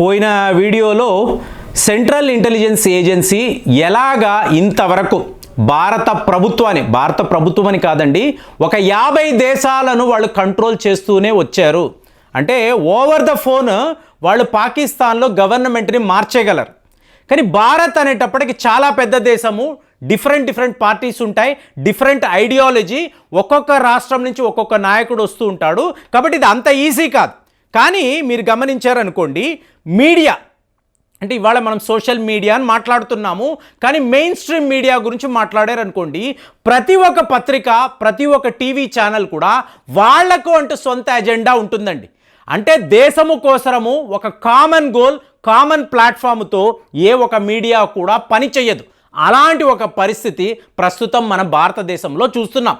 పోయిన వీడియోలో central intelligence agency ఎలాగా ఇంతవరకు భారత ప్రభుత్వాన్ని భారత ప్రభుత్వం అని కాదండి ఒక యాభై దేశాలను వాళ్ళు కంట్రోల్ చేస్తూనే వచ్చారు. అంటే ఓవర్ ద ఫోన్ వాళ్ళు పాకిస్తాన్లో గవర్నమెంట్ని మార్చేయగలరు. కానీ భారత్ అనేటప్పటికి చాలా పెద్ద దేశము డిఫరెంట్ డిఫరెంట్ పార్టీస్ ఉంటాయి డిఫరెంట్ ఐడియాలజీ ఒక్కొక్క రాష్ట్రం నుంచి ఒక్కొక్క నాయకుడు వస్తూ ఉంటాడు. కాబట్టి ఇది అంత ఈజీ కాదు. కానీ మీరు గమనించారనుకోండి మీడియా. అంటే ఇవాళ మనం సోషల్ మీడియా అని మాట్లాడుతున్నాము కానీ మెయిన్ స్ట్రీమ్ మీడియా గురించి మాట్లాడారు అనుకోండి ప్రతి ఒక్క పత్రిక ప్రతి ఒక్క టీవీ ఛానల్ కూడా వాళ్ళకు అంటూ సొంత ఎజెండా ఉంటుందండి. అంటే దేశము కోసరము ఒక కామన్ గోల్ కామన్ ప్లాట్ఫామ్తో ఏ ఒక మీడియా కూడా పని చేయదు అలాంటి ఒక పరిస్థితి ప్రస్తుతం మన భారతదేశంలో చూస్తున్నాం.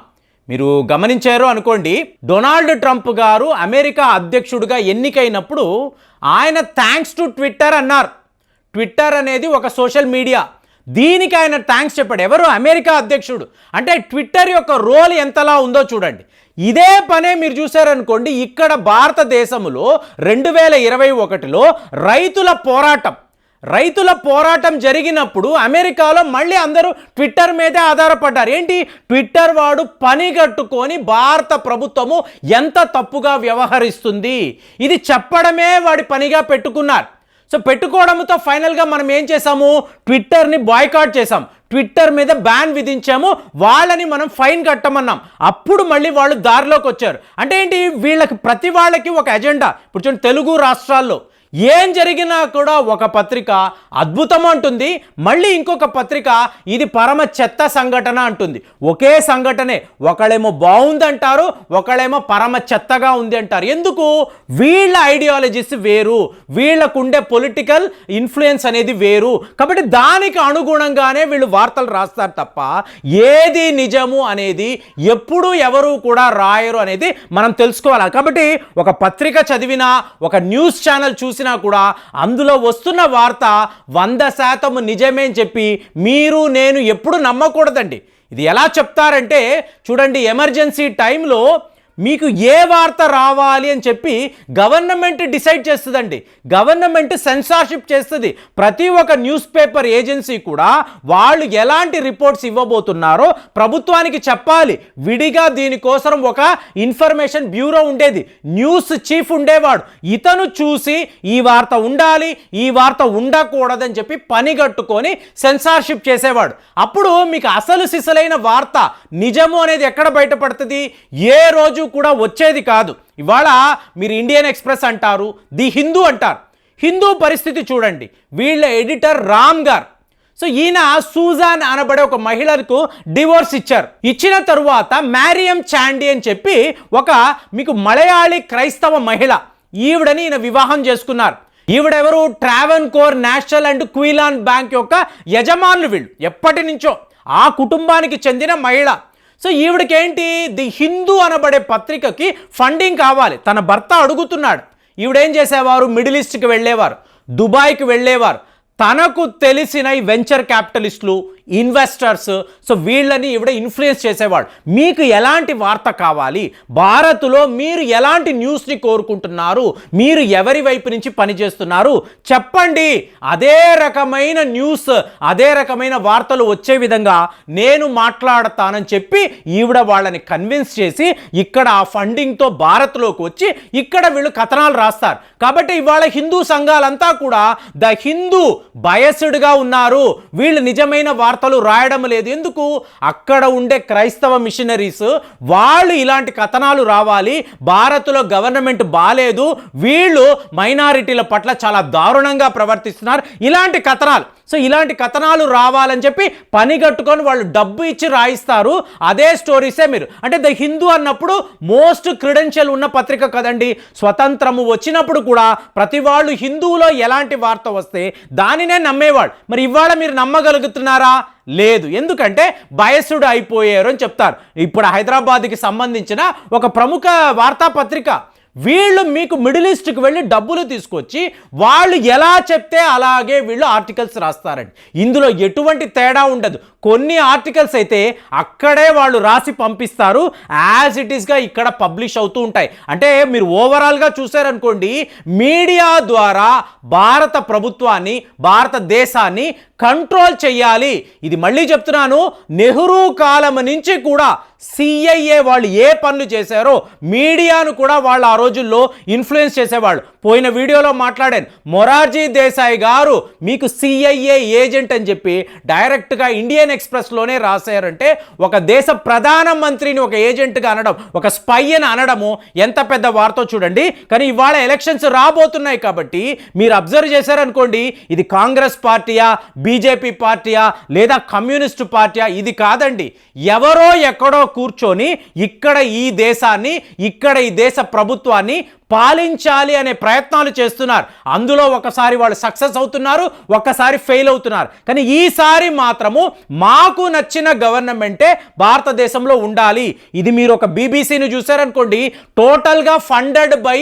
మీరు గమనించారు అనుకోండి డొనాల్డ్ ట్రంప్ గారు అమెరికా అధ్యక్షుడిగా ఎన్నికైనప్పుడు ఆయన థ్యాంక్స్ టు ట్విట్టర్ అన్నారు. ట్విట్టర్ అనేది ఒక సోషల్ మీడియా దీనికి ఆయన థ్యాంక్స్ చెప్పాడు. ఎవరు? అమెరికా అధ్యక్షుడు. అంటే ట్విట్టర్ యొక్క రోల్ ఎంతలా ఉందో చూడండి. ఇదే పనే మీరు చూసారనుకోండి ఇక్కడ భారతదేశంలో రెండు వేల ఇరవై ఒకటిలో రైతుల పోరాటం. రైతుల పోరాటం జరిగినప్పుడు అమెరికాలో మళ్ళీ అందరూ ట్విట్టర్ మీదే ఆధారపడ్డారు. ఏంటి? ట్విట్టర్ వాడు పని కట్టుకొని భారత ప్రభుత్వము ఎంత తప్పుగా వ్యవహరిస్తుంది? ఇది చెప్పడమే వాడి పనిగా పెట్టుకున్నారు. సో పెట్టుకోవడంతో ఫైనల్గా మనం ఏం చేసాము ట్విట్టర్ని బాయ్కాట్ చేసాం ట్విట్టర్ మీద బ్యాన్ విధించాము. వాళ్ళని మనం ఫైన్ కట్టమన్నాం. అప్పుడు మళ్ళీ వాళ్ళు దారిలోకి వచ్చారు. అంటే ఏంటి? వీళ్ళకి ప్రతి వాళ్ళకి ఒక ఎజెండా. ఇప్పుడు చూడండి తెలుగు రాష్ట్రాల్లో ఏం జరిగినా కూడా ఒక పత్రిక అద్భుతం అంటుంది మళ్ళీ ఇంకొక పత్రిక ఇది పరమ చెత్త సంఘటన అంటుంది. ఒకే సంఘటనే ఒకళ్ళేమో బాగుందంటారు ఒకళ్ళేమో పరమ చెత్తగా ఉంది అంటారు ఎందుకు? వీళ్ళ ఐడియాలజీస్ వేరు వీళ్ళకుండే పొలిటికల్ ఇన్ఫ్లుయెన్స్ అనేది వేరు. కాబట్టి దానికి అనుగుణంగానే వీళ్ళు వార్తలు రాస్తారు తప్ప ఏది నిజము అనేది ఎప్పుడు ఎవరు కూడా రాయరు అనేది మనం తెలుసుకోవాలి. కాబట్టి ఒక పత్రిక చదివినా ఒక న్యూస్ ఛానల్ చూసి చూసినా కూడా అందులో వస్తున్న వార్త వంద శాతం నిజమే అని చెప్పి మీరు నేను ఎప్పుడు నమ్మకూడదండి. ఇది ఎలా చెప్తారంటే చూడండి ఎమర్జెన్సీ టైంలో మీకు ఏ వార్త రావాలి అని చెప్పి గవర్నమెంట్ డిసైడ్ చేస్తుందండి. గవర్నమెంట్ సెన్సార్షిప్ చేస్తుంది. ప్రతి ఒక్క న్యూస్ పేపర్ ఏజెన్సీ కూడా వాళ్ళు ఎలాంటి రిపోర్ట్స్ ఇవ్వబోతున్నారో ప్రభుత్వానికి చెప్పాలి. విడిగా దీనికోసం ఒక ఇన్ఫర్మేషన్ బ్యూరో ఉండేది. న్యూస్ చీఫ్ ఉండేవాడు. ఇతను చూసి ఈ వార్త ఉండాలి ఈ వార్త ఉండకూడదని చెప్పి పని కట్టుకొని సెన్సార్షిప్ చేసేవాడు. అప్పుడు మీకు అసలు సిసలైన వార్త నిజము అనేది ఎక్కడ బయటపడుతుంది? ఏ రోజు కూడా వచ్చేది కాదు. ఇవాళ మీరు ఇండియన్ ఎక్స్ప్రెస్ అంటారు ది హిందూ అంటారు. హిందూ పరిస్థితి చూడండి. వీళ్ళ ఎడిటర్ రామ్ గారు. సో ఈయన సూజాన్ అనబడే ఒక మహిళకు డివోర్స్ ఇచ్చారు. ఇచ్చిన తరువాత మ్యారియం చాండీ అని చెప్పి ఒక మీకు మలయాళీ క్రైస్తవ మహిళ ఈవిడని ఈయన వివాహం చేసుకున్నారు. ఈవిడెవరు? Travancore national and Quilon bank యొక్క యజమానులు వీళ్ళు. ఎప్పటి నుంచో ఆ కుటుంబానికి చెందిన మహిళ. సో ఈవిడకేంటి? ది హిందూ అనబడే పత్రికకి ఫండింగ్ కావాలి. తన భర్త అడుగుతున్నాడు. ఈవిడేం చేసేవారు? మిడిల్ ఈస్ట్కి వెళ్ళేవారు. దుబాయ్కి వెళ్ళేవారు. తనకు తెలిసిన ఈ వెంచర్ క్యాపిటలిస్టులు ఇన్వెస్టర్స్ సో వీళ్ళని ఇవిడ ఇన్ఫ్లుయెన్స్ చేసేవాడు మీకు ఎలాంటి వార్త కావాలి? భారత్లో మీరు ఎలాంటి న్యూస్ని కోరుకుంటున్నారు? మీరు ఎవరి వైపు నుంచి పనిచేస్తున్నారు? చెప్పండి. అదే రకమైన న్యూస్ అదే రకమైన వార్తలు వచ్చే విధంగా నేను మాట్లాడతానని చెప్పి ఈవిడ వాళ్ళని కన్విన్స్ చేసి ఇక్కడ ఆ ఫండింగ్తో భారత్లోకి వచ్చి ఇక్కడ వీళ్ళు కథనాలు రాస్తారు. కాబట్టి ఇవాళ హిందూ సంఘాలంతా కూడా ద హిందూ బయస్డ్గా ఉన్నారు. వీళ్ళు నిజమైన వార్త కథలు రాయడం లేదు. ఎందుకు? అక్కడ ఉండే క్రైస్తవ మిషనరీస్ వాళ్ళు ఇలాంటి కథనాలు రావాలి. భారత్లో గవర్నమెంట్ బాగాలేదు వీళ్ళు మైనారిటీల పట్ల చాలా దారుణంగా ప్రవర్తిస్తున్నారు. ఇలాంటి కథనాలు సో ఇలాంటి కథనాలు రావాలని చెప్పి పని కట్టుకొని వాళ్ళు డబ్బు ఇచ్చి రాయిస్తారు. అదే స్టోరీసే మీరు. అంటే ద హిందూ అన్నప్పుడు మోస్ట్ క్రిడెన్షియల్ ఉన్న పత్రిక కదండి. స్వతంత్రము వచ్చినప్పుడు కూడా ప్రతి వాళ్ళు హిందువులో ఎలాంటి వార్త వస్తే దానినే నమ్మేవాడు మరి ఇవాళ మీరు నమ్మగలుగుతున్నారా? లేదు. ఎందుకంటే బయసుడు అయిపోయారు అని చెప్తారు. ఇప్పుడు హైదరాబాద్కి సంబంధించిన ఒక ప్రముఖ వార్తాపత్రిక వీళ్ళు మీకు మిడిల్ ఈస్ట్కి వెళ్ళి డబ్బులు తీసుకొచ్చి వాళ్ళు ఎలా చెప్తే అలాగే వీళ్ళు ఆర్టికల్స్ రాస్తారండి. ఇందులో ఎటువంటి తేడా ఉండదు. కొన్ని ఆర్టికల్స్ అయితే అక్కడే వాళ్ళు రాసి పంపిస్తారు. యాజ్ ఇట్ ఈస్గా ఇక్కడ పబ్లిష్ అవుతూ ఉంటాయి. అంటే మీరు ఓవరాల్గా చూసారనుకోండి మీడియా ద్వారా భారత ప్రభుత్వాన్ని భారతదేశాన్ని కంట్రోల్ చేయాలి ఇది మళ్ళీ చెప్తున్నాను నెహ్రూ కాలం నుంచి కూడా సిఐఏ వాళ్ళు ఏ పనులు చేశారో మీడియాను కూడా వాళ్ళు ఆ రోజుల్లో ఇన్ఫ్లుయెన్స్ చేసేవాళ్ళు. పోయిన వీడియోలో మాట్లాడాను. మొరార్జీ దేశాయ్ గారు మీకు సిఐఏ ఏజెంట్ అని చెప్పి డైరెక్ట్గా ఇండియన్ ఎక్స్ప్రెస్లోనే రాశారంటే ఒక దేశ ప్రధానమంత్రిని ఒక ఏజెంట్గా అనడం ఒక స్పై అని అనడము ఎంత పెద్ద వార్తో చూడండి. కానీ ఇవాళ ఎలక్షన్స్ రాబోతున్నాయి కాబట్టి మీరు అబ్జర్వ్ చేశారనుకోండి ఇది కాంగ్రెస్ పార్టీయా బీజేపీ పార్టీయా లేదా కమ్యూనిస్టు పార్టీయా ఇది కాదండి. ఎవరో ఎక్కడో కూర్చొని ఇక్కడ ఈ దేశాన్ని ఇక్కడ ఈ దేశ ప్రభుత్వాన్ని పాలించాలి అనే ప్రయత్నాలు చేస్తున్నారు. అందులో ఒకసారి వాళ్ళు సక్సెస్ అవుతున్నారు ఒక్కసారి ఫెయిల్ అవుతున్నారు. కానీ ఈసారి మాత్రము మాకు నచ్చిన గవర్నమెంటే భారతదేశంలో ఉండాలి. ఇది మీరు ఒక బీబీసీని చూసారనుకోండి టోటల్గా funded by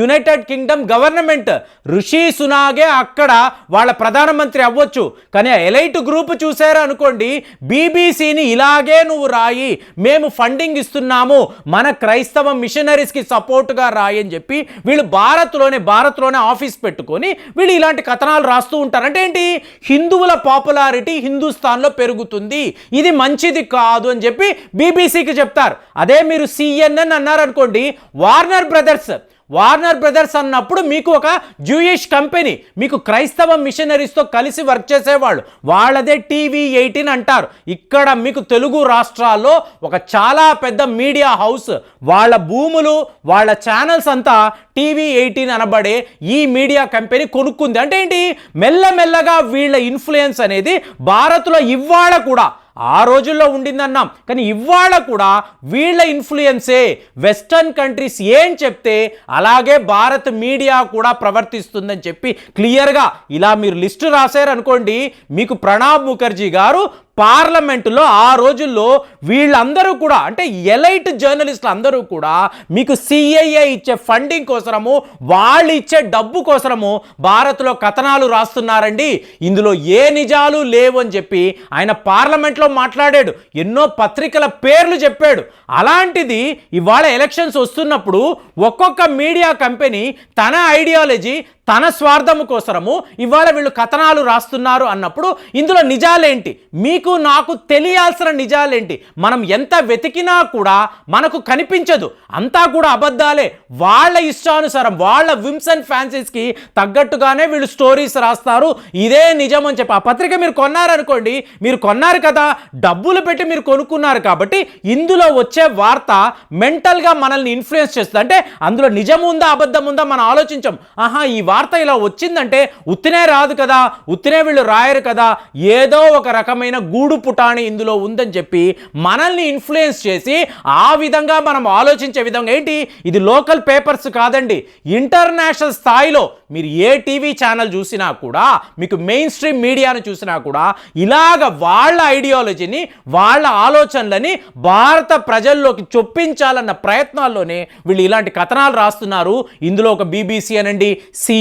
United Kingdom government. Rishi Sunak అక్కడ వాళ్ళ ప్రధానమంత్రి అవ్వచ్చు. కానీ ఎలైట్ గ్రూప్ చూసారు అనుకోండి బీబీసీని ఇలాగే నువ్వు రాయి మేము ఫండింగ్ ఇస్తున్నాము మన క్రైస్తవ మిషనరీస్కి సపోర్ట్గా రాయని చెప్పి చెప్పి వీళ్ళు భారత్లోనే భారత్లోనే ఆఫీస్ పెట్టుకొని వీళ్ళు ఇలాంటి కథనాలు రాస్తూ ఉంటారు. అంటే ఏంటి? హిందువుల పాపులారిటీ హిందుస్థాన్లో పెరుగుతుంది. ఇది మంచిది కాదు అని చెప్పి బీబీసీకి చెప్తారు. అదే మీరు సిఎన్ఎన్ అన్నారనుకోండి వార్నర్ బ్రదర్స్ వార్నర్ బ్రదర్స్ అన్నప్పుడు మీకు ఒక జూయిష్ కంపెనీ మీకు క్రైస్తవ మిషనరీస్తో కలిసి వర్క్ చేసేవాళ్ళు. వాళ్ళదే టీవీ ఎయిటీన్ అంటారు. ఇక్కడ మీకు తెలుగు రాష్ట్రాల్లో ఒక చాలా పెద్ద మీడియా హౌస్ వాళ్ళ భూములు వాళ్ళ ఛానల్స్ అంతా టీవీ ఎయిటీన్ అనబడే ఈ మీడియా కంపెనీ కొనుక్కుంది. అంటే ఏంటి? మెల్లమెల్లగా వీళ్ళ ఇన్ఫ్లుయెన్స్ అనేది భారత్లో ఇవాళ కూడా ఆ రోజుల్లో ఉండిందన్నాం. కానీ ఇవాళ కూడా వీళ్ళ ఇన్ఫ్లుయెన్సే వెస్టర్న్ కంట్రీస్ ఏం చెప్తే అలాగే భారత్ మీడియా కూడా ప్రవర్తిస్తుందని చెప్పి క్లియర్గా ఇలా మీరు లిస్టు రాశారనుకోండి మీకు ప్రణబ్ ముఖర్జీ గారు పార్లమెంటులో ఆ రోజుల్లో వీళ్ళందరూ కూడా అంటే ఎలైట్ జర్నలిస్టులు అందరూ కూడా మీకు సిఐఏ ఇచ్చే ఫండింగ్ కోసరము వాళ్ళు ఇచ్చే డబ్బు కోసరము భారత్లో కథనాలు రాస్తున్నారండి. ఇందులో ఏ నిజాలు లేవు అని చెప్పి ఆయన పార్లమెంట్లో మాట్లాడాడు. ఎన్నో పత్రికల పేర్లు చెప్పాడు. అలాంటిది ఇవాళ ఎలక్షన్స్ వస్తున్నప్పుడు ఒక్కొక్క మీడియా కంపెనీ తన ఐడియాలజీ తన స్వార్థము కోసరము ఇవాళ వీళ్ళు కథనాలు రాస్తున్నారు అన్నప్పుడు ఇందులో నిజాలేంటి? మీకు నాకు తెలియాల్సిన నిజాలేంటి? మనం ఎంత వెతికినా కూడా మనకు కనిపించదు. అంతా కూడా అబద్ధాలే. వాళ్ళ ఇష్టానుసారం వాళ్ళ విమ్స్ అండ్ ఫ్యాన్సీస్కి తగ్గట్టుగానే వీళ్ళు స్టోరీస్ రాస్తారు. ఇదే నిజం అని చెప్పి ఆ పత్రిక మీరు కొన్నారనుకోండి మీరు కొన్నారు కదా డబ్బులు పెట్టి మీరు కొనుక్కున్నారు కాబట్టి ఇందులో వచ్చే వార్త మెంటల్గా మనల్ని ఇన్ఫ్లుయెన్స్ చేస్తుంది. అంటే అందులో నిజం ఉందా అబద్ధం ఉందా మనం ఆలోచించాం. ఆహా ఈ వార్త ఇలా వచ్చిందంటే ఉత్తినే రాదు కదా ఉత్తినే వీళ్ళు రాయరు కదా ఏదో ఒక రకమైన గూడు పుటాణి ఇందులో ఉందని చెప్పి మనల్ని ఇన్ఫ్లుయెన్స్ చేసి ఆ విధంగా మనం ఆలోచించే విధంగా ఏంటి? ఇది లోకల్ పేపర్స్ కాదండి. ఇంటర్నేషనల్ స్థాయిలో మీరు ఏ టీవీ ఛానల్ చూసినా కూడా మీకు మెయిన్ స్ట్రీమ్ మీడియాను చూసినా కూడా ఇలాగ వాళ్ళ ఐడియాలజీని వాళ్ళ ఆలోచనలని భారత ప్రజల్లోకి చొప్పించాలన్న ప్రయత్నాల్లోనే వీళ్ళు ఇలాంటి కథనాలు రాస్తున్నారు. ఇందులో ఒక బీబీసీ అనండి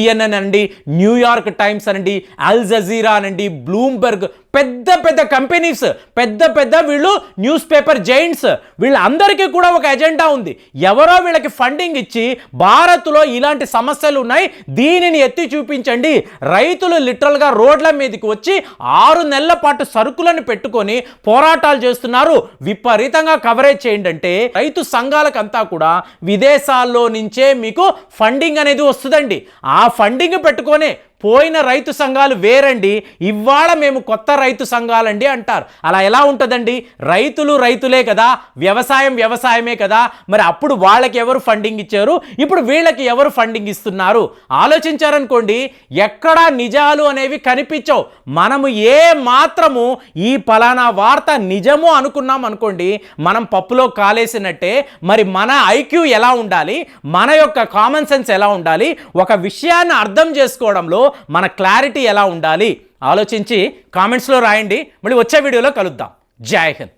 సిఎన్ఎన్ అనండి న్యూయార్క్ టైమ్స్ అనండి అల్ జజీరా అనండి బ్లూంబర్గ్ పెద్ద పెద్ద కంపెనీస్ పెద్ద పెద్ద వీళ్ళు న్యూస్ పేపర్ జైంట్స్. వీళ్ళందరికీ కూడా ఒక ఎజెండా ఉంది. ఎవరో వీళ్ళకి ఫండింగ్ ఇచ్చి భారత్లో ఇలాంటి సమస్యలు ఉన్నాయి. దీనిని ఎత్తి చూపించండి. రైతులు లిటరల్గా రోడ్ల మీదకి వచ్చి ఆరు నెలల పాటు సరుకులను పెట్టుకొని పోరాటాలు చేస్తున్నారు. విపరీతంగా కవరేజ్ చేయండి అంటే రైతు సంఘాలకంతా కూడా విదేశాల్లో నుంచే మీకు ఫండింగ్ అనేది వస్తుందండి. ఆ ఫండింగ్ పెట్టుకొని పోయిన రైతు సంఘాలు వేరండి ఇవాళ మేము కొత్త రైతు సంఘాలండి అంటారు. అలా ఎలా ఉంటుందండి? రైతులు రైతులే కదా వ్యవసాయం వ్యవసాయమే కదా మరి అప్పుడు వాళ్ళకి ఎవరు ఫండింగ్ ఇచ్చారు? ఇప్పుడు వీళ్ళకి ఎవరు ఫండింగ్ ఇస్తున్నారు? ఆలోచించారనుకోండి ఎక్కడా నిజాలు అనేవి కనిపించవు. మనము ఏ మాత్రము ఈ పలానా వార్త నిజము అనుకున్నాం అనుకోండి మనం పప్పులో కాలేసినట్టే మరి మన ఐక్యూ ఎలా ఉండాలి? మన యొక్క కామన్ సెన్స్ ఎలా ఉండాలి? ఒక విషయాన్ని అర్థం చేసుకోవడంలో మన క్లారిటీ ఎలా ఉండాలి? ఆలోచించి కామెంట్స్లో రాయండి. మళ్ళీ వచ్చే వీడియోలో కలుద్దాం. జై హింద్.